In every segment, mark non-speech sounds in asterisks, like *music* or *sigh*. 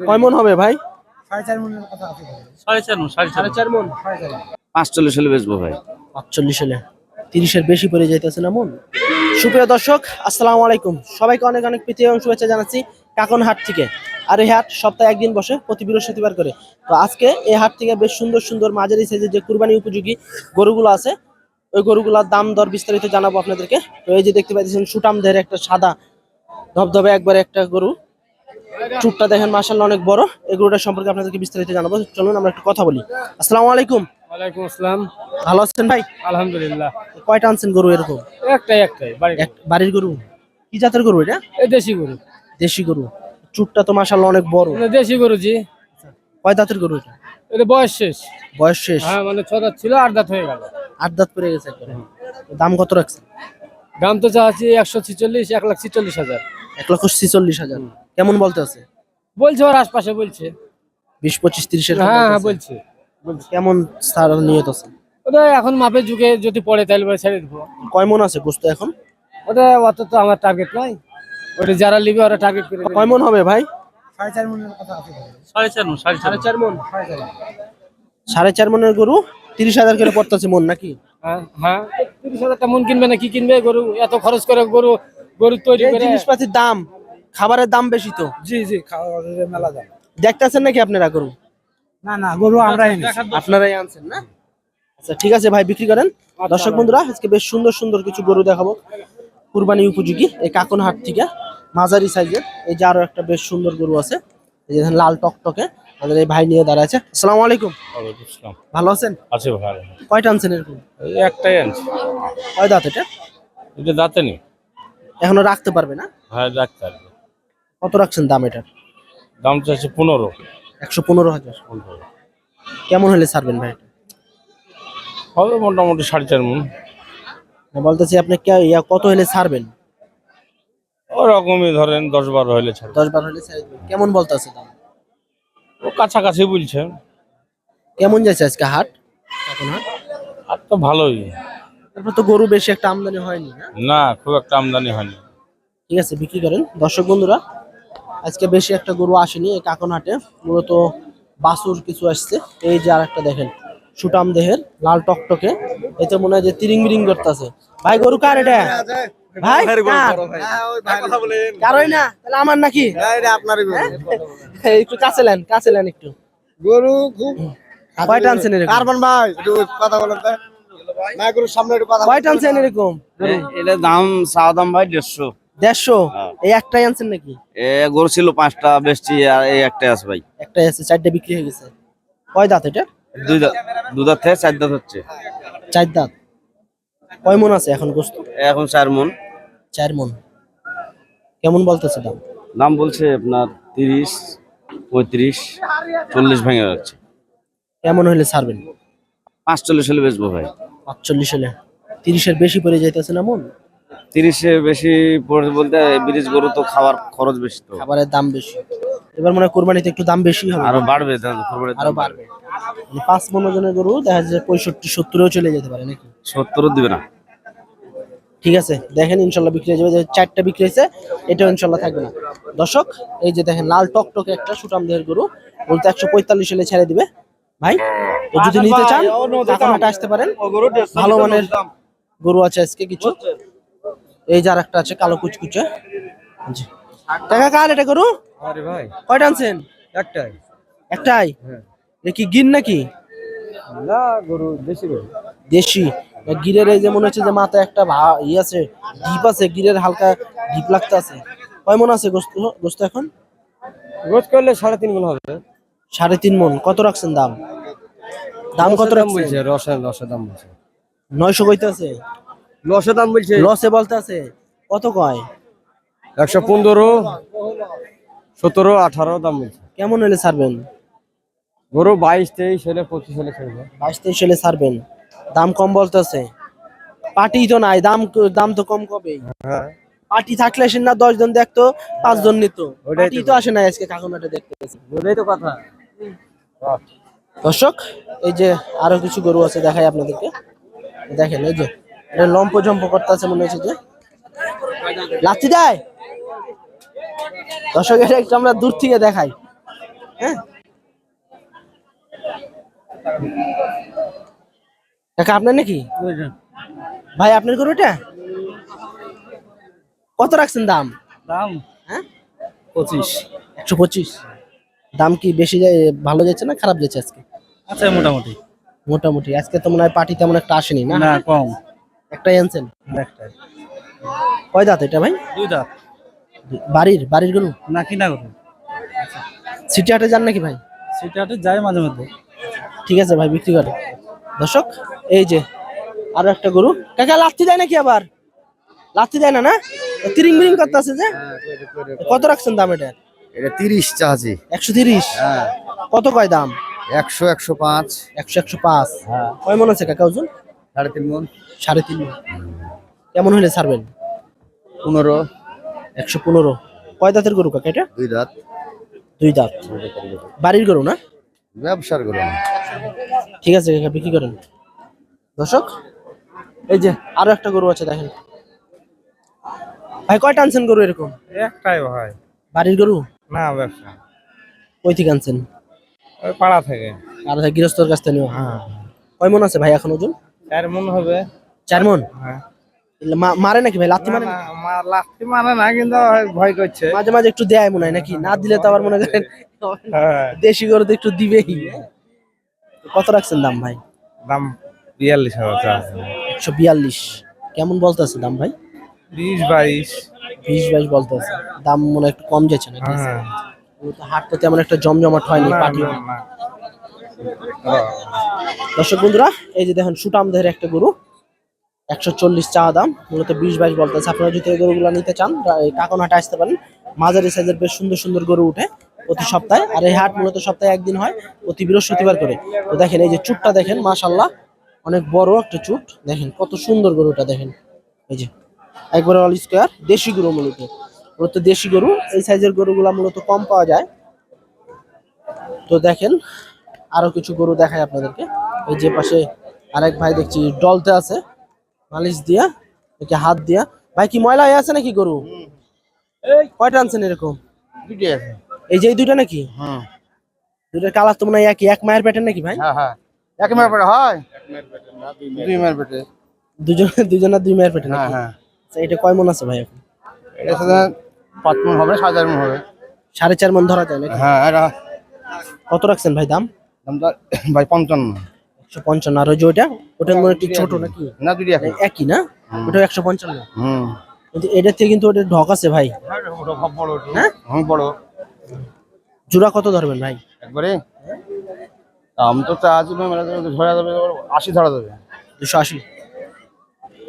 কয় মন হবে ভাই? ভাই। মন মন। পাঁচচল্লিশ হলে বেচবো ভাই। পাঁচচল্লিশ হলে। তিরিশের বেশি পড়ে যাইতেছে না মন? সুপ্রিয় দর্শক আসসালামু আলাইকুম। সবাইকে অনেক অনেক প্রীতি এবং শুভেচ্ছা জানাচ্ছি কাকন হাট থেকে। আর এই হাট সপ্তাহে একদিন বসে প্রতি বৃহস্পতিবার করে। তো আজকে এই হাট থেকে বেশ সুন্দর সুন্দর মাঝারি সাইজের যে কুরবানি উপযোগী গরুগুলো আছে ওই গরুগুলোর দাম দর বিস্তারিত জানাব আপনাদেরকে। তো এই যে দেখতে পাচ্ছেন সুটাম দেহের একটা সাদা ধবধবে একবার একটা গরু। চুটটা দেখেন মাসাল্লাহ অনেক বড়। এই গরুটার সম্পর্কে আপনাদেরকে বিস্তারিত জানাব। চলুন আমরা একটু কথা বলি। আসসালামু আলাইকুম। ওয়ালাইকুম আসসালাম। ভালো আছেন ভাই? আলহামদুলিল্লাহ। কয়টা আনছেন গরু এরকম? একটাই একটাই বাড়ির গরু? কি জাতের গরু এটা? দেশি গরু। দেশি গরু। চুটটা তো মাসাল্লাহ অনেক বড়। দেশি গরু জি। কয় দাঁতের গরু এটা? এটা বয়স শেষ। বয়স শেষ। হ্যাঁ মানে ছ দাঁত ছিল আট দাঁত হয়ে গেল। আট দাঁত পড়ে গেছে দাম কত রাখছে দাম তো চাচ্ছি একশো ছিচল্লিশ এক লাখ ছিচল্লিশ হাজার। এক লক্ষ ছিচল্লিশ হাজার। কেমন বলতে আছে? বলছে ওর আশপাশে বলছে। বিশ পঁচিশ তিরিশের হ্যাঁ হ্যাঁ বলছে। কেমন স্যার নিয়ত আছে? ওটা এখন মাপের যুগে যদি পড়ে তাহলে পরে ছেড়ে দেবো। কয় মন আছে গোস্ত এখন? ওটা অত তো আমার টার্গেট নয় ওটা যারা নিবে ওরা টার্গেট করে দেবে। কয় মন হবে ভাই? সাড়ে চার মনের কথা আছে। সাড়ে চার মন সাড়ে চার সাড়ে চার মন। সাড়ে চার। মনের গরু? তিরিশ হাজার করে পড়তেছে মন নাকি? হ্যাঁ হ্যাঁ। তিরিশ হাজার মন কিনবে না কি কিনবে গরু? এত খরচ করে গরু গরু তৈরি এই করে জিনিসপাতির দাম। খাবারের দাম বেশি তো? জি জি দিয়ে মেলা যায় দেখতেছেন নাকি আপনারা গরু? না না গরু আমরা আপনারাই আনছেন না? আচ্ছা ঠিক আছে ভাই বিক্রি করেন। দর্শক বন্ধুরা আজকে বেশ সুন্দর সুন্দর কিছু গরু দেখাবো। কুরবানি উপযোগী এই কাকন হাট থেকে মাঝারি সাইজের। এই যে আরও একটা বেশ সুন্দর গরু আছে। এই যে লাল টকটকে আমাদের এই ভাই নিয়ে দাঁড়ায় আছে। আসসালামু আলাইকুম। ভালো আছেন? আছে ভালো কয়টা আনছেন এরকম? একটাই আনছি। কয় দাঁত এটা? এটা দাঁতে নেই। এখনও রাখতে পারবে না? হ্যাঁ ডাক্তার কত রাখছেন দাম এটার? দাম চাচ্ছে পনেরো। একশো পনেরো হাজার। কেমন হলে ছাড়বেন ভাই? হবে মোটামুটি সাড়ে চার মন। বলতেছি আপনি কে- ইয়া কত হলে ছাড়বেন? ওরকমই ধরেন দশ বারো হলে ছাড়বে দশ বারো হলে কেমন বলতেছে দাম? ও কাছাকাছি বলছে। কেমন যাচ্ছে আজকে হাট? এখন হাট? হাট তো ভালোই। তারপর তো গরু বেশি একটা আমদানি হয়নি না খুব একটা আমদানি হয়নি। ঠিক আছে বিক্রি করেন। দর্শক বন্ধুরা আজকে বেশি একটা গরু আসেনি এই কাকনহাটে মূলত বাসুর কিছু আসছে। এই যে আর একটা দেখেন সুটাম দেহের লাল টকটকে। এতে মনে হয় যে তিরিং বিরিং করতেছে। ভাই গরু কার এটা? ভাই। কার? কারোই না? তাহলে আমার নাকি? হ্যাঁ? *laughs* একটু কাছে নেন কাছে নেন একটু। গরু খুব কয়টা আনছেন এরকম? কারবান ভাই একটু কথা বলেন তো। না গরুর সামনে একটু কথা কয়টা আনছেন এরকম? এটা দাম চাওয়া দাম ভাই দেড়শো। দেড়শো? হ্যাঁ। এই একটাই আনছেন নাকি? এ গরু ছিল পাঁচটা বেচছি আর এই একটাই আছে ভাই। একটাই আছে চারটে বিক্রি হয়ে গেছে। কয় দাঁত এটা? দুই দাঁত দু দাঁত থেকে চার দাঁত হচ্ছে। চার দাঁত। কয় মন আছে এখন গোস্ত? এখন চার মন। চার মন। কেমন বলতেছে দাম? দাম বলছে আপনার তিরিশ পঁয়ত্রিশ চল্লিশ ভেঙে যাচ্ছে। কেমন হলে ছাড়বেন? পাঁচচল্লিশ হলে বেচবো ভাই। পাঁচচল্লিশ হলে। তিরিশের বেশি পড়ে যাইতেছে না মন? তিরিশে বেশি পড়ে বলতে ব্রিজ গরু তো খাওয়ার খরচ বেশি তো। খাবারের দাম বেশি। এবার মনে হয় কোরবানিতে একটু দাম বেশি হবে। আরও বাড়বে কোরবানির আরও বাড়বে। মানে পাঁচ মন ওজনের গরু দেখা যাচ্ছে পঁয়ষট্টি সত্তরেও চলে যেতে পারে নাকি? সত্তরও দিবে না। ঠিক আছে দেখেন ইনশাল্লাহ বিক্রি হয়ে যাবে। যে চারটা বিক্রি হয়েছে এটাও ইনশাল্লাহ থাকবে না। দর্শক এই যে দেখেন লাল টকটকে একটা সুটাম দেহের গরু বলতে একশো পঁয়তাল্লিশ হলে ছেড়ে দিবে। ভাই তো যদি নিতে চান আসতে পারেন। ভালো মানের গরু আছে আজকে কিছু। এই যার একটা আছে কালো কুচকুচে। জি। টাকা কার এটা গরু? আরে ভাই। কয়টা আনছেন? একটাই। একটাই? এ কি গির নাকি? না গরু দেশি গরু। দেশি। গিরের এই যে মনে হচ্ছে যে মাথায় একটা ভা- ই আছে ডিপ আছে গিরের হালকা ডিপ লাগতে আছে। কয় মন আছে গোস্ত গোস্ত এখন? রোজ করলে সাড়ে তিন গুণ হবে। সাড়ে তিন মন। কত রাখছেন দাম? দাম কত রাখছেন? রসের রসের দাম বলছে। নয়শো কইতে আছে লসে দাম বলছে। লসে বলতে আছে কত কয়? একশো পনেরো সতেরো আঠারো দাম বলছে। কেমন হলে ছাড়বেন? গরু বাইশ তেইশ হলে পঁচিশ হলে খেলবে বাইশ তেইশ হলে ছাড়বেন। দাম কম বলতেছে পার্টি তো নাই দাম দাম তো কম কবে হ্যাঁ। পার্টি থাকলে আসেন না দশ জন দেখতো পাঁচ জন নিত পার্টি তো আসে না আজকে কাকুমাটা দেখতে। ওটাই তো কথা। দর্শক এই যে আরও কিছু গরু আছে দেখাই আপনাদেরকে। দেখেন এই যে এটা লম্প জম্প করতে আছে মনে হচ্ছে যে। লাথি দেয়? দর্শক এটা একটু আমরা দূর থেকে দেখাই। হ্যাঁ? কাকা আপনার নাকি? ভাই আপনার গরু এটা কত রাখছেন দাম? দাম হ্যাঁ? পঁচিশ। একশো পঁচিশ। দাম কি বেশি যায় ভালো যাচ্ছে না খারাপ যাচ্ছে আজকে? আচ্ছা মোটামুটি। মোটামুটি। আজকে তো মনে হয় পার্টি তেমন একটা আসেনি না? না কম। একটাই আনছেন একটাই কয় দাঁত এটা ভাই? দুই দাঁত। বাড়ির বাড়ির গরু? না কিনা করুন সিটি হাটে যান নাকি ভাই? সেটা যায় মাঝে মধ্যে। ঠিক আছে ভাই বিক্রি করে। দর্শক এই যে আরও একটা গরু। কাকা লাথি দেয় নাকি আবার? লাথি দেয় না না? তিরিং বিরিং করতে আছে যে কত রাখছেন দাম এটা? এটা তিরিশ চাহাজি একশো তিরিশ? হ্যাঁ। কত কয় দাম? একশো একশো পাঁচ। একশো একশো পাঁচ। হ্যাঁ। কয় মন আছে কাকা ওজন? সাড়ে তিন মন। সাড়ে তিন। কেমন হলে ছাড়বেন? পনেরো। একশো পনেরো। কয় দাঁতের গরু কাকা এটা? দুই দাঁত। দুই দাঁত। বাড়ির গরু না? ব্যবসার করে ঠিক আছে কাকা বিক্রি করেন। দর্শক এই যে আরও একটা গরু আছে দেখেন। ভাই কয়টা আনছেন গরু এরকম? একটাই ভাই। বাড়ির গরু? না ব্যবসা। কই থেকে আনছেন? ওই পাড়া থেকে। আর গৃহস্থর কাছ থেকে নিও হ্যাঁ। কয় মন আছে ভাই এখন ওজন? চার মন হবে। চার মন হ্যাঁ মারে নাকি ভাই? লাথি মারে লাস্টি মানে না কিন্তু ভয় করছে। মাঝে মাঝে একটু দেয় মনে হয় নাকি? না দিলে তো আবার মনে করেন হ্যাঁ। দেশি গরু তো একটু দিবেই। কত রাখছেন দাম ভাই? দাম বিয়াল্লিশ হাজার একশো বিয়াল্লিশ। কেমন বলতেছে দাম ভাই? বিশ বাইশ। বিশ বাইশ বলতেছে দাম মনে হয় একটু কম যাচ্ছে নাকি? হ্যাঁ। হাট তো তেমন একটা জমজমাট হয়নি না। দর্শক বন্ধুরা এই যে দেখেন সুটাম দেহের একটা গরু। একশো চল্লিশ চা দাম, মূলত বিশ বাইশ বলতেছে। আপনারা যদি এই গরুগুলো নিতে চান কাকনহাটে আসতে পারেন। মাঝারি সাইজের বেশ সুন্দর সুন্দর গরু উঠে প্রতি সপ্তাহে। আর এই হাট মূলত সপ্তাহে একদিন হয়, প্রতি বৃহস্পতিবার করে। তো দেখেন, এই যে চুটটা দেখেন মাশাল্লাহ অনেক বড় একটা চুট। দেখেন, কত সুন্দর গরুটা দেখেন। এই যে, একবারে অল স্কোয়ার দেশি গরু মূলত। মূলত দেশি গরু, এই সাইজের গরুগুলা মূলত কম পাওয়া যায়। তো দেখেন, আরও কিছু গরু দেখায় আপনাদেরকে। এই যে পাশে আরেক ভাই দেখছি, ডলতে আছে। মালিশ দিয়া নাকি হাত দিয়া। ভাই কি ময়লা হয়ে আছে নাকি গরু? এই কয়টা আনছেন এরকম? দুইটাই আছে। এই যে এই দুইটা নাকি? হুম দুইটার কালার তো মনে হয় একই। এক মায়ের পেটের নাকি ভাই? হ্যাঁ হ্যাঁ। এক মায়ের পেটে হয়? দুই মায়ের পেটে। দুজন দুজনের দুই মায়ের পেটে হ্যাঁ হ্যাঁ। আচ্ছা, এটা কয় মন আছে ভাই এখন? এটা পাঁচ মন হবে সাড়ে চার মন হবে। সাড়ে চার মন ধরা যায় নাকি? হ্যাঁ এটা কত রাখছেন ভাই দাম? দামটা ভাই পঞ্চান্ন। একশো পঞ্চান্ন। আর ওই যে ওইটা ওটা মনে হয় একটু ছোট নাকি? না দুটি একই। একই না? ওটা একশো পঞ্চান্ন। হুম। কিন্তু এটার থেকে কিন্তু ওটা ঢক আছে ভাই। হ্যাঁ বড় জোড়া কত ধরবেন ভাই? একবারে? দাম তো চা আছে মেলা ধরা যাবে আশি ধরা যাবে। দুশো আশি।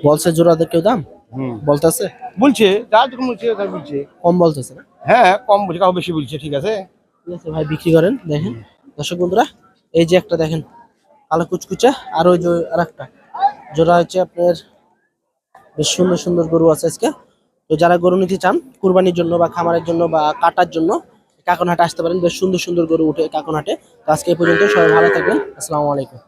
বলছে জোড়া কেউ দাম? হুম। বলতেছে? বলছে যা যখন বলছে তাই বলছে। কম বলতেছে না? হ্যাঁ কম বলছে কাউ বেশি বলছে ঠিক আছে? ঠিক আছে ভাই বিক্রি করেন দেখেন। দর্শক বন্ধুরা এই যে একটা দেখেন কালো কুচকুচা, আর ওই যে আর একটা। জোড়া হচ্ছে আপনার, বেশ সুন্দর সুন্দর গরু আছে আজকে। তো যারা গরু নিতে চান, কুরবানির জন্য বা খামারের জন্য বা কাটার জন্য, কাকনহাটে আসতে পারেন। বেশ সুন্দর সুন্দর গরু উঠে কাকনহাটে। তো আজকে এই পর্যন্ত সবাই ভালো থাকবেন। আসসালামু আলাইকুম।